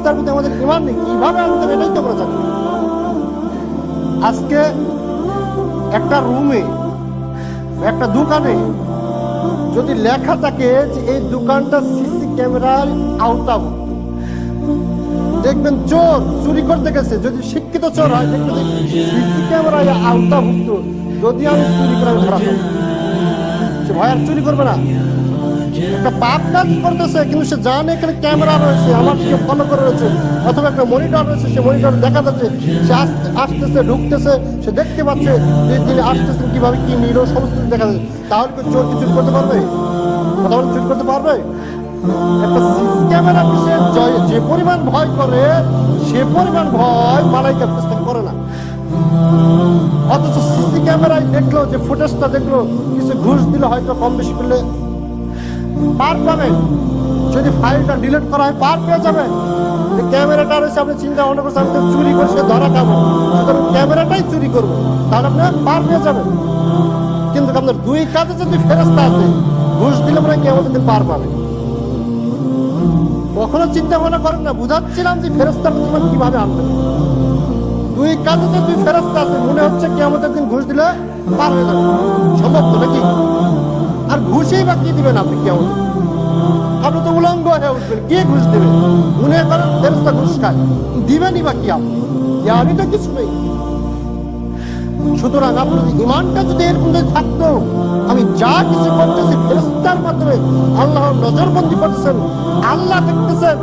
ফেরেস্তার প্রতি আমাদের ইমান নেই। কীভাবে হবে এটাই তো আমরা জানি আজকে একটা রুমে, একটা দোকানে যদি লেখা থাকে যে এই দোকানটা সিসি ক্যামেরার আওতাভুক্ত, দেখবেন চোর চুরি করতে গেছে। যদি শিক্ষিত চোর হয়, দেখবেন সিসি ক্যামেরায় আওতাভুক্ত, যদি আমি চুরি করে, আমি ভয় আর চুরি করবে না। একটা পাপ কাজ করতেছে কিন্তু সে জানে এখানে ক্যামেরা রয়েছে আমার দিকে ফলো করে রয়েছে অথবা একটা মনিটর রয়েছে সে মনিটর দেখা যাচ্ছে সে আসতে- আসতেছে ঢুকতেছে সে দেখতে পাচ্ছে যে তিনি আসতেছেন কীভাবে কি নিল সমস্ত কিছু দেখা যাচ্ছে। তাহলে কি চোর কি চুরি করতে পারবে? কথা চুরি করতে পারবে? একটা সিসি ক্যামেরা সে জয়- যে পরিমাণ ভয় করে সে পরিমাণ ভয় মালাইকার কাছ থেকে করে না। অথচ সিসি ক্যামেরায় দেখল যে ফুটেজটা দেখল কিছু ঘুষ দিলে হয়তো কম বেশি করলে পার পাবেন যদি ফাইলটা ডিলিট করা হয়, পার পেয়ে যাবেন যে ক্যামেরাটা রয়েছে, আপনি চিন্তা ভাবনা করছেন, আমি চুরি করে সে ধরা খাব। সুতরাং ক্যামেরাটাই চুরি করব, তাহলে আপনি পার পেয়ে যাবেন। কিন্তু আপনার দুই কাজে যদি ফেরস্তা আছে ঘুষ দিলে মনে হয় কেমন দিন পার পাবে। কখনো চিন্তা ভাবনা করেন না, বুঝাচ্ছিলাম যে ফেরস্তার প্রতিমান কীভাবে আনবেন। দুই কাজে দুই ফেরস্তা আছে মনে হচ্ছে কেমন দিন ঘুষ দিলে পার হয়ে যাবে। সম্ভব তো নাকি? ঘুষেই বা কি দিবেন আপনি? কেমন আপনি তো উলঙ্গ হয়ে উঠবেন। কে ঘুষ দেবে? মনে করেন ফেরস্তা ঘুষ খায়। দিবেনই বা কি আপনি? জ্ঞানই তো কিছু নেই। সুতরাং আপনার ইমানটা যদি এরকম থাকতো, আমি যা কিছু করতেছি ফেরস্তার মাধ্যমে আল্লাহর নজরবন্দি করতেছেন, আল্লাহ দেখতেছেন,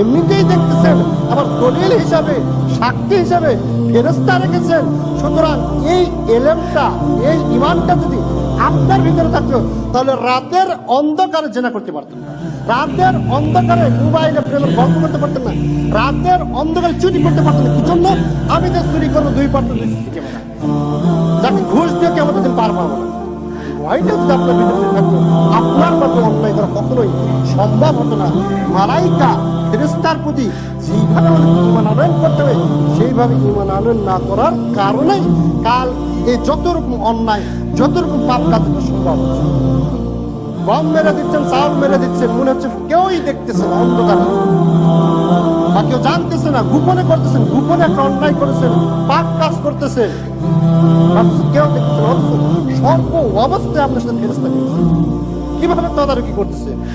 এমনিতেই দেখতেছেন, আবার দলিল হিসাবে, সাক্ষী হিসাবে ফেরস্তা রেখেছেন। সুতরাং এই এলেমটা, এই ইমানটা যদি আপনার ভিতরে থাকতো তাহলে রাতের অন্ধকারে জেনা করতে পারতেন না। রাতের অন্ধকারে মোবাইলে প্রেমের গল্প করতে পারতেন না। রাতের অন্ধকারে চুরি করতে পারতেন না। কি জন্য? আমি যে চুরি করব, দুই ক্যামেরা যাকে ঘুষ দিয়ে কেমন দিন পার পাবো না। যদি আপনার ভিতরে আপনার মতো অন্যায় করা কখনোই সম্ভব হতো না। মালাইকা ফেরেস্তার প্রতি যেইভাবে আমাদের ইমান আনয়ন করতে হবে, সেইভাবে ইমান আনয়ন না করার কারণে কাল এই যত রকম অন্যায় যত রকম পাপ কাজ সম্ভব বম মেরে দিচ্ছেন চাউল মেরে দিচ্ছেন, মনে হচ্ছে কেউই দেখতেছে না, অন্ধকার বা কেউ জানতেছে না, গোপনে করতেছেন, গোপনে একটা অন্যায় করেছেন, পাপ কাজ করতেছেন কেউ দেখতেছে সর্ব অবস্থায় আপনার সাথে ফেরস্তা কীভাবে তদারকি করতেছে?